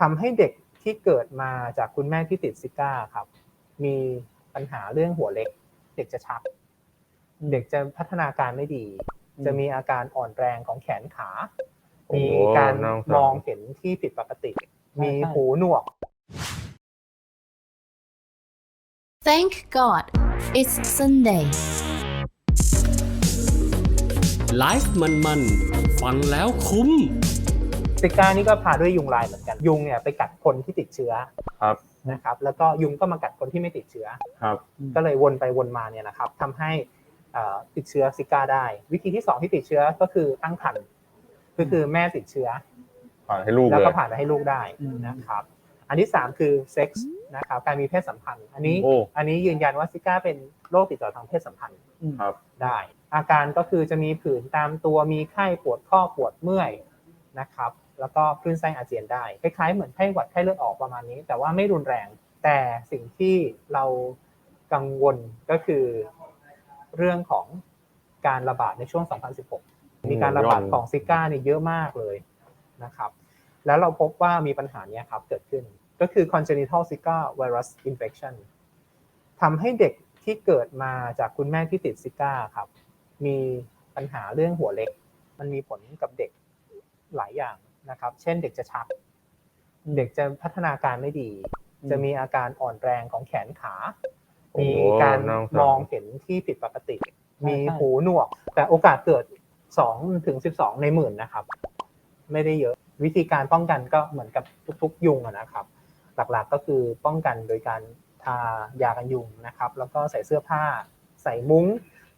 ทำให้เด็กที่เกิดมาจากคุณแม่ที่ติดซิก้าครับ มีปัญหาเรื่องหัวเล็ก เด็กจะชัก เด็กจะพัฒนาการไม่ดีอืมจะมีอาการอ่อนแรงของแขนขาโอ้มีการน่าสงสารมองเห็นที่ผิดปกติ มีหูหนวก Thank God it's Sunday ไลฟ์มันๆ ฟังแล้วคุ้ม ซิก้านี่ก็พาด้วยยุงลายเหมือนกันยุงเนี่ยไปกัดคนที่ติดเชื้อครับนะครับแล้วก็ยุงก็มากัดคนที่ไม่ติดเชื้อครับ ก็เลยวนไปวนมาเนี่ยนะครับทำให้เอ่อติดเชื้อซิก้าได้ วิธีที่สองที่ติดเชื้อก็คือตั้งครรภ์ก็คือแม่ติดเชื้อผ่านให้ลูกแล้วเลยก็ผ่านไปให้ลูกได้อืมนะครับ อันที่สามคือเซ็กส์นะครับการมีเพศสัมพันธ์ อันนี้โอ้อันนี้ยืนยันว่าซิก้าเป็นโรคติดต่อทางเพศสัมพันธ์อืมครับได้ อาการก็คือจะมีผื่นตามตัวมีไข้ปวดข้อปวดเมื่อยนะครับ แล้วก็คลื่นไส้อาเจียนได้ คล้ายๆเหมือนไข้หวัดไข้เลือดออกประมาณนี้ แต่ว่าไม่รุนแรง แต่สิ่งที่เรากังวลก็คือเรื่องของการระบาดในช่วง 2016 มีการระบาดของซิก้าเนี่ยเยอะมากเลยนะครับ แล้วเราพบว่ามีปัญหานี้ครับเกิดขึ้น ก็คือ congenital Zika virus infection ทำให้เด็กที่เกิดมาจากคุณแม่ที่ติดซิก้าครับ มีปัญหาเรื่องหัวเล็ก มันมีผลกับเด็กหลายอย่าง นะครับ เช่นเด็กจะชัก เด็กจะพัฒนาการไม่ดีอืมจะมีอาการอ่อนแรงของแขนขาโอ้มีการน่าสงสารมองเห็นที่ผิดปกติใช่มีใช่หูหนวก แต่โอกาสเกิด2ถึง12ในหมื่นนะครับ ไม่ได้เยอะวิธีการป้องกันก็เหมือนกับทุกๆ ยุงอะนะครับ หลักๆก็คือป้องกันโดยการทายากันยุงนะครับ แล้วก็ใส่เสื้อผ้า ใส่มุ้ง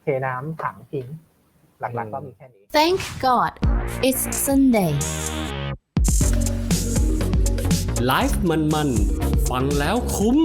เทน้ำถังทิ้งหลักๆก็มีแค่นี้ Thank God it's Sunday ไลฟ์มันๆ ฟังแล้วคุ้ม